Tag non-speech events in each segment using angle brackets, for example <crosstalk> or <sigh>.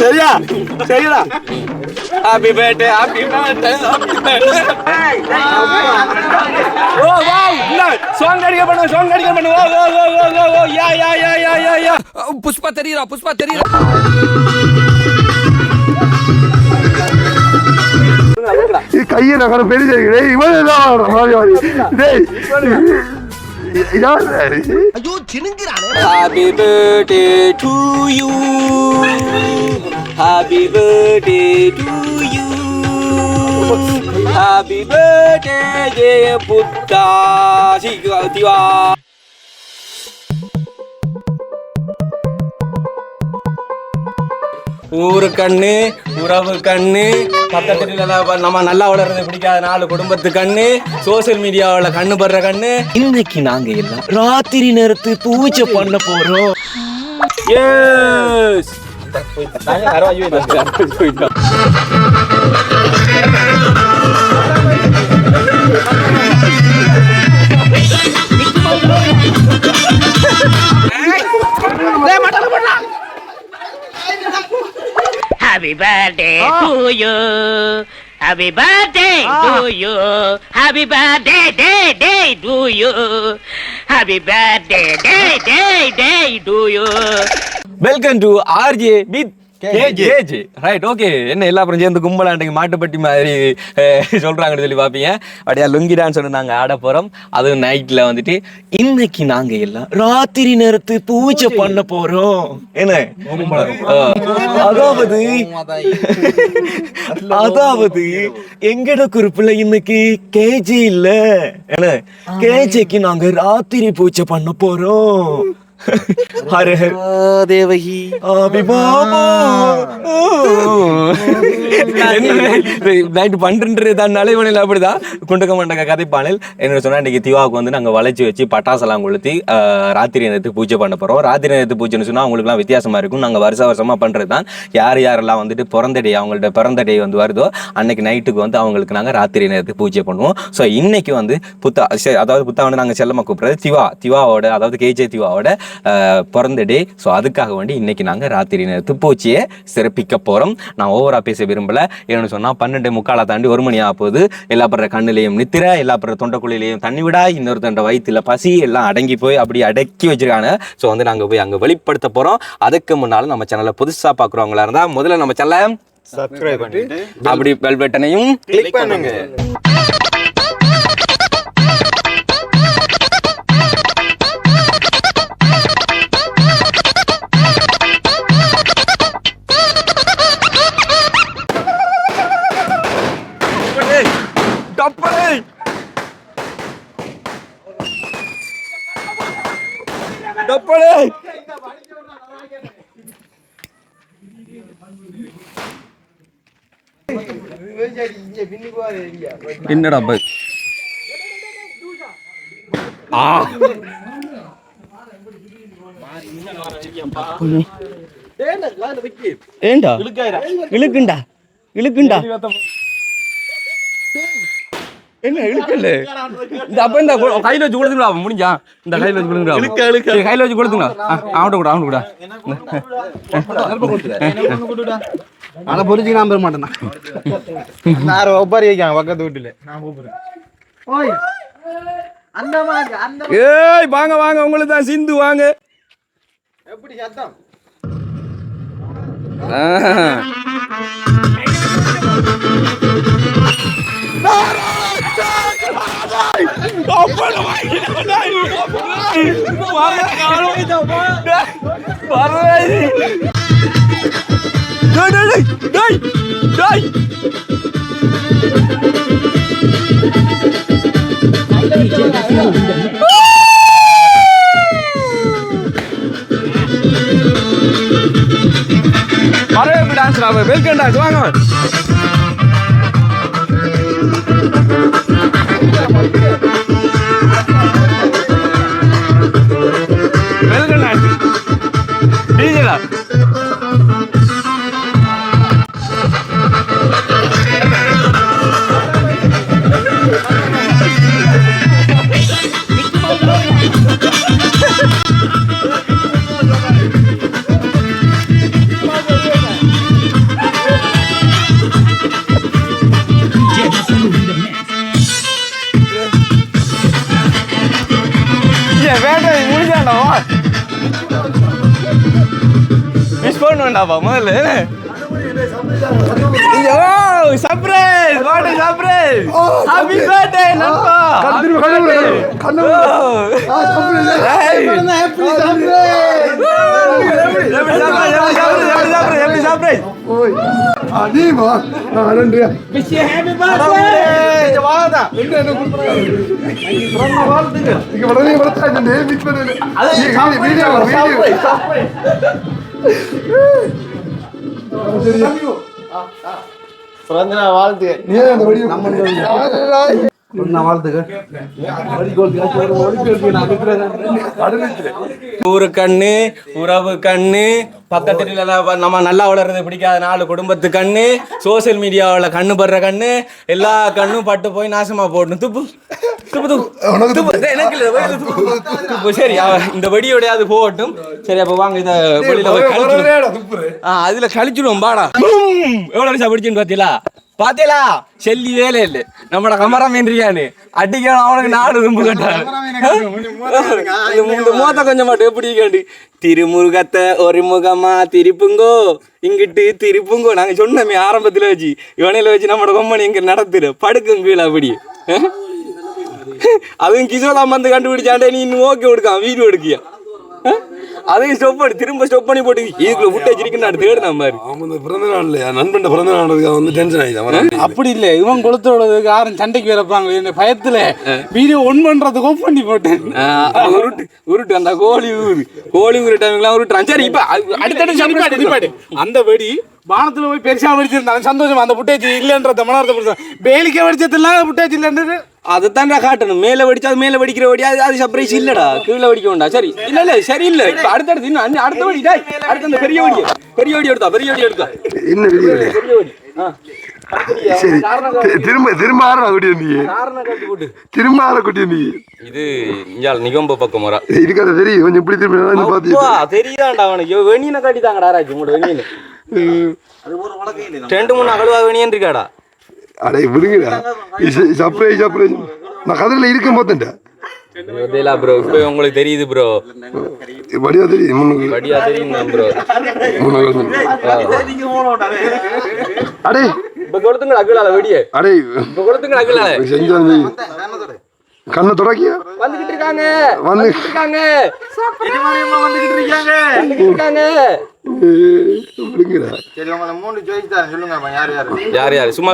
சரியா சரியா happy birthday happy birthday happy birthday oh wow song அடிக்க பண்ணு சாங் அடிக்க பண்ணு ஓ ஓ ஓ ஓ ஓ யா யா யா புஷ்பா தெரியறா புஷ்பா தெரியறா கையை நான் பெரிய டேய் இவன் தான் டேய் ஐயோ சினுங்கிறானே happy birthday to you happy birthday to you happy birthday ஜெய புத்தா சீக்கிரம் திவா ஊரு கண்ணு உறவு கண்ணு பக்கத்துல நம்ம நல்லா வளர்றது பிடிக்காத நாலு குடும்பத்து கண்ணு சோசியல் மீடியாவில் கண்ணு படுற கண்ணு இன்னைக்கு நாங்க எல்லாம் ராத்திரி நேரத்து பூஜை பண்ண போறோம் ஏஸ் Happy birthday oh. to you. Happy birthday oh. to you. Happy birthday day to you. Happy birthday day to you. Welcome to RJ with KG right okay என்ன எல்லா அப்புறம் சேர்ந்து கும்பலாண்டிங்க மாட்டுப்பட்டி மாதிரி சொல்கிறாங்கன்னு சொல்லி பார்ப்பீங்க அப்படியே லுங்கி டான்ஸ் ஒன்று நாங்கள் ஆட போகிறோம் அதுவும் நைட்டில் வந்துட்டு இன்னைக்கு நாங்கள் எல்லாம் ராத்திரி நேரத்து பூஜை பண்ண போகிறோம் என்ன அதாவது <laughs> அதாவது எங்கட ஒரு இன்னைக்கு கேஜி இல்லை என்ன கேஜிக்கு நாங்கள் ராத்திரி பூஜை பண்ண போகிறோம் ஹர தேவகி நைட்டு பன்னெண்டு தான் அப்படிதான் குண்டக்க மண்டக்க கதைப்பானல் என்ன சொன்னா இன்றைக்கி திவாவுக்கு வந்து நாங்க வளைச்சி வச்சு பட்டாசெல்லாம் கொளுத்தி ராத்திரி நேரத்து பூஜை பண்ண போறோம் ராத்திரி நேரத்து பூஜைன்னு சொன்னா அவங்களுக்குலாம் வித்தியாசமா இருக்கும் நாங்க வருஷ வருஷமா பண்றதுதான் தான் யார் யாரெல்லாம் வந்துட்டு பிறந்த டே அவங்கள்ட்ட பிறந்த வந்து வருதோ அன்னைக்கு நைட்டுக்கு வந்து அவங்களுக்கு நாங்க ராத்திரி நேரத்துக்கு பூஜை பண்ணுவோம் சோ இன்னைக்கு வந்து புத்தா அதாவது புத்தா வந்து நாங்க செல்லமாக கூப்பிடுறது திவா திவாவோட அதாவது கேஜே திவாவோட பிறந்த டே ஸோ அதுக்காக வேண்டி இன்றைக்கி நாங்கள் ராத்திரி நேரத்து துப்பூச்சியை சிறப்பிக்க போகிறோம் நான் ஓவராக பேச விரும்பலை ஏன்னு சொன்னால் பன்னெண்டு முக்கால தாண்டி ஒரு மணி ஆகும்போது எல்லா படுற கண்ணிலையும் நித்திர எல்லா படுற தொண்டைக்குழிலையும் தண்ணி விடா இன்னொருத்தண்ட வயிற்றில் பசி எல்லாம் அடங்கி போய் அப்படி அடக்கி வச்சுருக்காங்க ஸோ வந்து நாங்கள் போய் அங்கே வெளிப்படுத்த போகிறோம் அதுக்கு முன்னால் நம்ம சேனலை புதுசாக பார்க்குறவங்களா இருந்தால் முதல்ல நம்ம சேனலை சப்ஸ்கிரைப் பண்ணிட்டு அப்படி பெல் பட்டனையும் கிளிக் பண்ணுங்க என்னடா பாய் ஆ ஏண்டா இழுக்குண்டா இழுக்குண்டா என்ன இந்த கூட கூட ஆனா பொறிச்சு நான் பெற மாட்டேன் நான் ஒப்பாரி வைக்காங்க பக்கத்து வீட்டுல நான் கூப்பிடுறேன் ஓய் ஏய் வாங்க வாங்க உங்களுக்கு தான் சிந்து வாங்க எப்படி சத்தம் வரவே đây đi đây đây đây আরে ডান্স রাবে বেলকেন ডান্স ভাঙন বেলকেন ডান্স ডিজে வேண்டாப்பா முதல்ல சர்ப்ரைஸ் வாட் வீடியோ பிறந்த வாழ்த்து நீ அந்த வடிவம் நம்ம ஊரு கண்ணு உறவு கண்ணு பக்கத்துல நம்ம நல்லா வளர்றது பிடிக்காத நாலு குடும்பத்து கண்ணு சோசியல் மீடியாவில் கண்ணு படுற கண்ணு எல்லா கண்ணும் பட்டு போய் நாசமா போடணும் துப்பு சரி இந்த வெடியோடையாவது போகட்டும் சரி அப்ப வாங்க இத அதுல கழிச்சிடும் பாடா எவ்வளவு பிடிச்சுன்னு பாத்தீங்களா பாத்தீங்களா செல்லி வேலை இல்ல நம்மட கமராமீன் இருக்கானு அடிக்கணும் அவனுக்கு நாடு ரொம்ப கட்டாரு மோத்த கொஞ்சம் மட்டும் எப்படி கேண்டு திருமுருகத்தை ஒரு முகமா திருப்புங்கோ இங்கிட்டு திருப்புங்கோ நாங்க சொன்னோமே ஆரம்பத்துல வச்சு இவனையில வச்சு நம்மட கொம்பனி இங்க நடத்துரு படுக்கும் கீழே அப்படி அதுவும் கிசோலாம் வந்து கண்டுபிடிச்சாண்டே நீ இன்னும் ஓகே கொடுக்கான் வீடியோ எடுக்கியா <laughs> அதையும் ஸ்டாப் பண்ணி திரும்ப ஸ்டாப் பண்ணி போட்டு இதுக்குள்ள ஃபுட்டேஜ் இருக்குன்னு நான் தேடின மாதிரி அவன் பிறந்த நாள் இல்லையா நண்பன் பிறந்த நாள் வந்து டென்ஷன் ஆகிதான் அப்படி இல்லை இவன் கொடுத்துறதுக்கு யாரும் சண்டைக்கு வரப்பாங்க என்ன பயத்துல வீடியோ ஒன் பண்ணுறதுக்கு ஓப் பண்ணி போட்டேன் உருட்டு உருட்டு அந்த கோழி ஊரு கோழி ஊரு டைம்லாம் உருட்டுறான் சரி இப்போ அடுத்தடுத்து அந்த வெடி வானத்தில் போய் பெருசா வெடிச்சிருந்தாங்க சந்தோஷம் அந்த புட்டேஜ் இல்லைன்றத மன அர்த்தப்படுத்த வேலிக்கே வெடிச்சதுலாம் புட்டேஜ் இல்லைன்றது அதை தான்டா காட்டணும் மேல வெடிச்சு அது மேலே வெடிக்கிற வெடி அது அது சர்ப்ரைஸ் இல்லடா கீழே வெடிக்க வேண்டாம் சரி இல்லை இல்லை சரி இல்லை இப்போ அடுத்தடுத்து இன்னும் அடுத்த வடி டாய் அடுத்த அந்த பெரிய வெடி பெரிய வெடி எடுத்தா பெரிய வெடி எடுத்தா என்ன பெரிய வெடி பெரிய வெடி சரி திரும்ப திரும்ப ஆறா குட்டி நீ திரும்ப ஆற குட்டி நீ இது இஞ்சால் நிகம்ப பக்கம் வரா இதுக்கு அதை தெரியும் கொஞ்சம் இப்படி திரும்ப நடந்து பாத்தியா தெரியாண்டா அவனுக்கு வெணியனை காட்டி தாங்கடா ராஜி உங்களோட வெணியன் ரெண்டு மூணு அகழ்வா வெணியன் இருக்காடா அடே விடுங்கடா சர்ப்ரைஸ் சர்ப்ரைஸ் நான் கதிரில் இருக்கும் பார்த்துட்டேன் தெரியல ப்ரோ இப்போ உங்களுக்கு தெரியுது ப்ரோ படியா தெரியும் தெரியும் ப்ரோ அடே இப்போ கொடுத்துங்க அகுலால வெடியே அடே இப்போ கொடுத்துங்க அகுலால செஞ்சாந்து கண்ணு தொடக்கியா வந்து இருக்காங்க இருக்காங்க இருக்காங்க சும்மா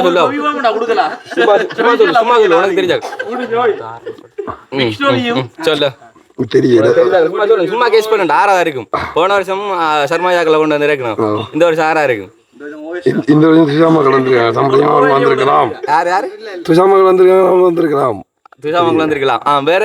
சும்மா கேஸ் ஆறா இருக்கும் போன வருஷம் சர்மா ஜாக்கில் கொண்டு வந்து இந்த வருஷம் ஆறா இருக்கும் இந்த வருஷம் வந்திருக்கலாம் வந்திருக்கலாம் வந்திருக்கலாம் ஆ வேற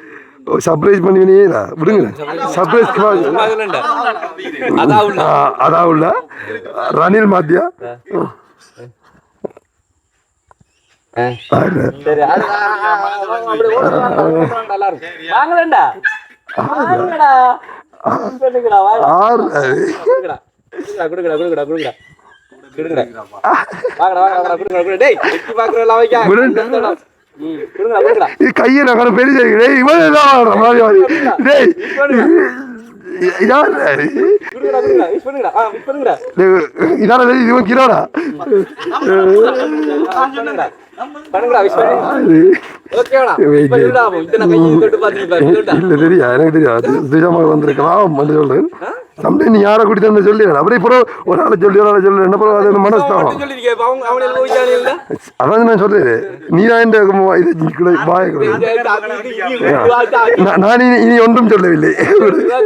சர்ப்ரைஸ் பண்ணுவீங்களே விடுங்க சர்ப்ரைஸ் அதான் உள்ள ரணில் மாத்தியா குடுக்கடா ஆறு கையை நான் பெரிய டேய் மாதிரி இதான் தெரியாது வந்திருக்கலாம் வந்து சொல்றேன் சம்டே நீ யாரை குடித்தா சொல்லி அப்படியே இப்போ ஒரு ஆளை சொல்லி ஒரு ஆளை சொல்லி என்ன பிறகு அது மனஸ்தாபம் அதான் நான் சொல்றது நீ தான் இந்த இது வாய நான் இனி ஒன்றும் சொல்லவில்லை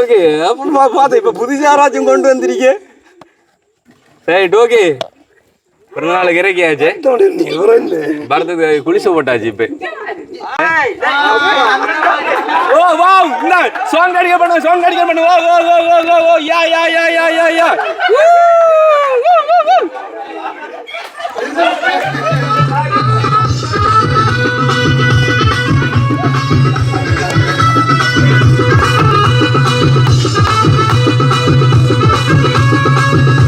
ஓகே <laughs> அப்படின்னு பார்த்தேன் இப்போ புதுசாக யாராச்சும் கொண்டு வந்திருக்கேன் ரைட் ஓகே ஒரு நாள் இறக்கியாச்சு பரத்துக்கு குளிசை போட்டாச்சு இப்போ ஓ வா இந்த சாங் அடிக்க பண்ணு சாங் அடிக்க பண்ணு ஓ ஓ ஓ ஓ ஓ ஓ யா யா யா யா யா யா Thank you.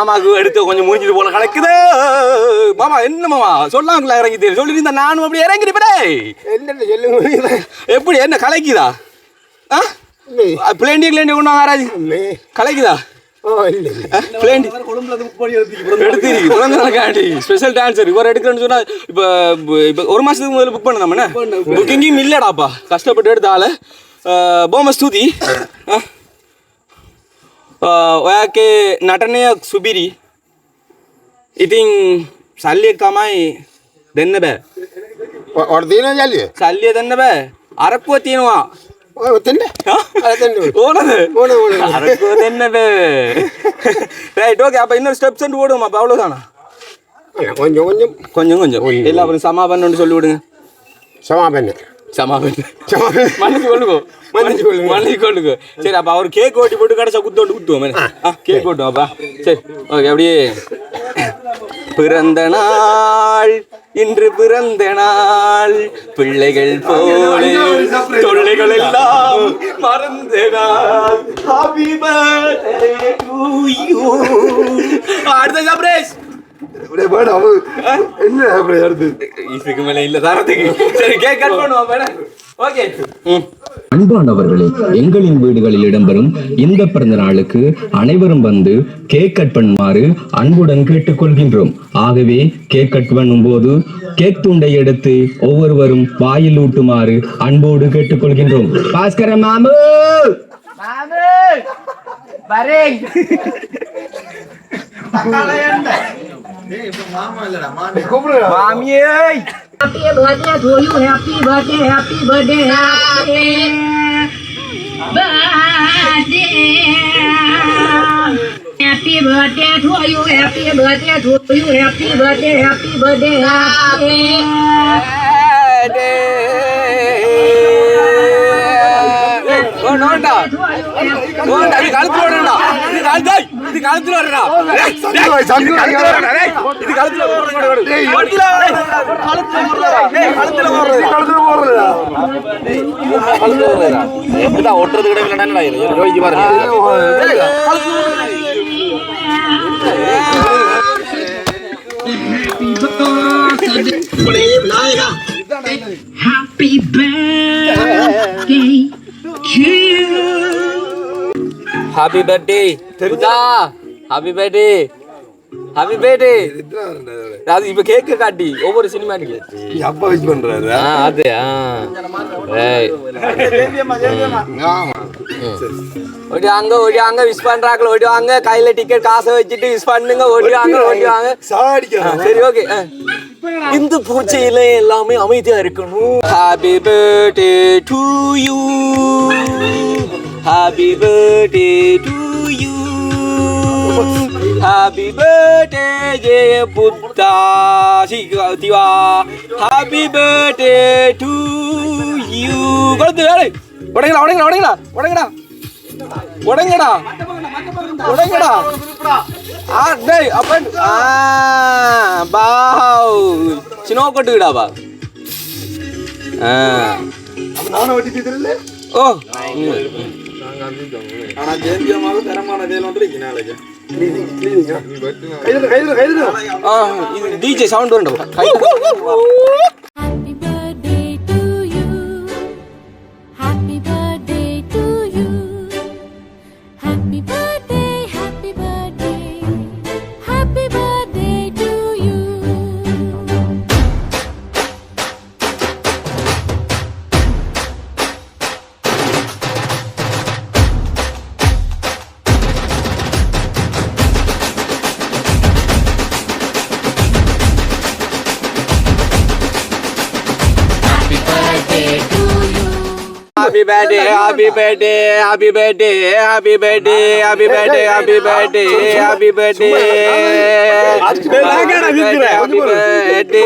மாமாவுக்கு எடுத்து கொஞ்சம் மூஞ்சிட்டு போல கணக்குது மாமா என்ன மாமா சொல்லாங்களா இறங்கிட்டு சொல்லியிருந்தா நானும் அப்படி இறங்கிடுப்படே என்ன எப்படி என்ன கலைக்குதா ஆ பிளேண்டி கிளேண்டி கொண்டு வாங்க கலைக்குதா ஸ்பெஷல் இவர் எடுக்கிறேன்னு இப்போ இப்போ ஒரு முதல்ல புக் பண்ண நம்ம இல்லடாப்பா கஷ்டப்பட்டு எடுத்த ஆளு போமஸ் ඔයාගේ නටනය සුබිරි ඉතින් සල්ලියක් තමයි දෙන්න බෑ ஒருத்தையும் ஜாலியே සල්ලිය දෙන්න බෑ අරක්කුව තියෙනවා தென்ன ඕනද අරක්කුව දෙන්න බෑ ரைட் ஓகே அப்ப இன்னொரு ஸ்டெப்ஸ் வந்து போடுவோம் அப்ப அவ்வளவுதானா கொஞ்சம் கொஞ்சம் கொஞ்சம் கொஞ்சம் எல்லாம் அப்புறம் சமாபன்னு சொல்லி விடுங்க சமாபன்னு சரி அப்போ அவர் கேக் ஓட்டி போட்டு கடைசா குத்தோண்டு குத்துவோம் கேக் ஓட்டும் சரி ஓகே அப்படியே பிறந்த நாள் இன்று பிறந்த நாள் பிள்ளைகள் போல தொல்லைகள் எல்லாம் மறந்த நாள் அடுத்த சப்ரேஷ் அன்பானவர்களே எங்களின் வீடுகளில் இடம்பெறும் இந்த பிறந்த நாளுக்கு அனைவரும் வந்து கேக் கட் பண்ணுமாறு அன்புடன் கேட்டுக்கொள்கின்றோம் ஆகவே கேக் கட் பண்ணும் போது கேக் துண்டை எடுத்து ஒவ்வொருவரும் வாயில் ஊட்டுமாறு அன்போடு கேட்டுக்கொள்கின்றோம் பாஸ்கர மாமு மாமு வரேன் મામી હેપી બર્થડે જોયું happy birthday happy birthday happy birthday happy birthday જોયું હેપી બર્થડે જોયું happy birthday happy birthday happy birthday நோண்டா நோண்டா இது கழுத்துல வரடா ஹாப்பி பர்த்டே தெரியுதா ஹாப்பி பர்த்டே ஹாப்பி பர்த்டே அது இப்ப கேக்க காட்டி ஒவ்வொரு சினிமாட்டிக்கு நீ அப்பா வெயிட் பண்றாரு அது ஓடி வாங்க ஓடி வாங்க விஷ் பண்றாங்கள ஓடி கையில டிக்கெட் காசை வச்சுட்டு விஷ் பண்ணுங்க ஓடி வாங்க ஓடி வாங்க சரி ஓகே இந்த பூஜையில எல்லாமே அமைதியா இருக்கணும் happy birthday to you happy birthday to you happy birthday ஜெய புத்தா சீக்கிரா ஹாப்பி பர்த்டே டு யூ கொடுத்து வேலை உடங்கடா உடங்கடா உடங்கடா உடங்கடா உடங்கடா உடங்கடா Ah, dai, apa? Ah, bau. Sino ko tuda ba? Ah. அப்ப நானும் வெட்டி தீதுல டிஜே சவுண்ட் வரணும் अभी happy birthday happy birthday happy birthday happy birthday happy birthday happy बैठे हैप्पी बर्थडे अभी बैठे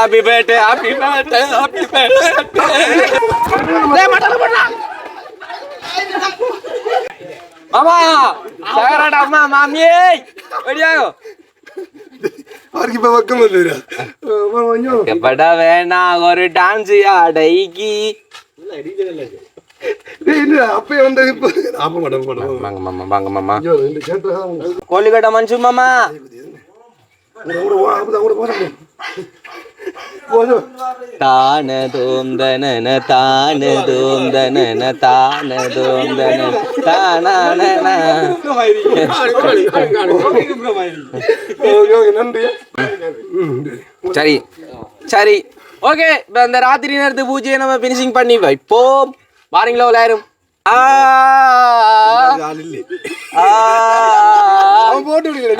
अभी बैठे happy birthday happy birthday mutton அவருக்கு இப்ப பக்கம் வந்துடும் எப்படா வேணா ஒரு டான்ஸ் ஆடைக்கு கோழிக்கட்டை மஞ்சு மாமா போதும் தான தோந்தன தான தோந்தன தான சரி சரி ஓகே இப்போ இந்த ராத்திரி நேரத்து பூஜையை நம்ம ஃபினிஷிங் பண்ணி பாருங்களா விளையாடும் போட்டு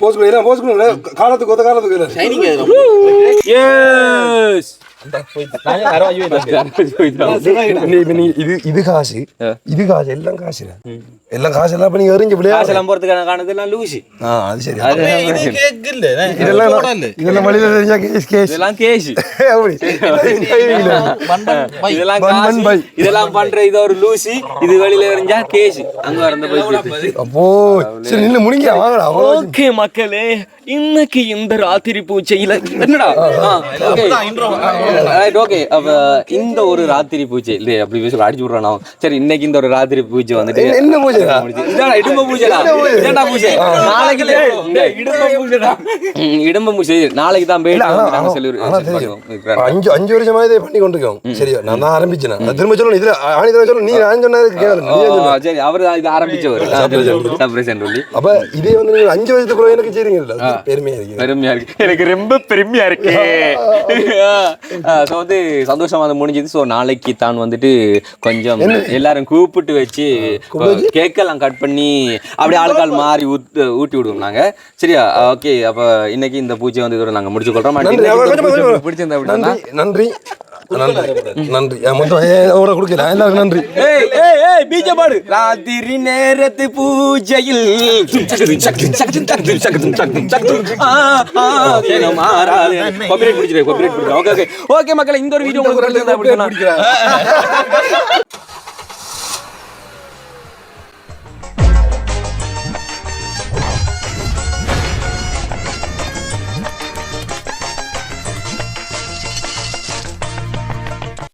போஸ்ட் போஸ்ட் காலத்துக்கு ஒத்த காலத்துக்கு எஸ் இது காசு இது காசு எல்லாம் காசு எல்லாம் காசு எல்லாம் பண்ணி எறிஞ்சு காசு எல்லாம் போறதுக்கான காரணத்து எல்லாம் முடிங்க மக்களே இன்னைக்கு இந்த ராத்திரி பூஜையில என்னடா ஓகே இந்த ஒரு ராத்திரி பூஜை இல்லையே அப்படி பேச அடிச்சு விடுறான் சரி இன்னைக்கு இந்த ஒரு ராத்திரி பூஜை வந்துட்டு என்ன பூஜை இடும்ப பூஜை என்னடா பூஜை நாளைக்கு இடும்ப பூஜைடா இடும்ப பூஜை நாளைக்கு தான் போயிட்டு சொல்லி அஞ்சு அஞ்சு வருஷமா இதை பண்ணி இருக்கோம் சரி நான் தான் ஆரம்பிச்சேன் திரும்ப சொல்லணும் இதுல ஆணிதர சொல்லணும் நீ நான் சொன்னது கேட்கல சரி அவர் இது ஆரம்பிச்சவர் அப்ப இதே வந்து நீங்க அஞ்சு வருஷத்துக்குள்ள எனக்கு சரிங்க பெருமையா இருக்கு எனக்கு ரொம்ப பெருமையா இருக்கு ஸோ <laughs> வந்து சந்தோஷமா அதை முடிஞ்சது ஸோ நாளைக்கு தான் வந்துட்டு கொஞ்சம் எல்லாரும் கூப்பிட்டு வச்சு கேக்கெல்லாம் கட் பண்ணி அப்படி ஆளுக்கால் மாறி ஊத்து ஊட்டி விடுவோம் நாங்க சரியா ஓகே அப்ப இன்னைக்கு இந்த பூஜை வந்து இதோட முடிச்சு கொள்றோம் பிடிச்சிருந்தா நன்றி நன்றி நன்றி மொத்தம் அவரை கொடுக்கல எல்லாருக்கும் நன்றி பீஜ பாடு ராத்திரி நேரத்து பூஜையில் ஓகே ஓகே ஓகே மக்களை இந்த ஒரு வீடியோ உங்களுக்கு பிடிச்சிருந்தா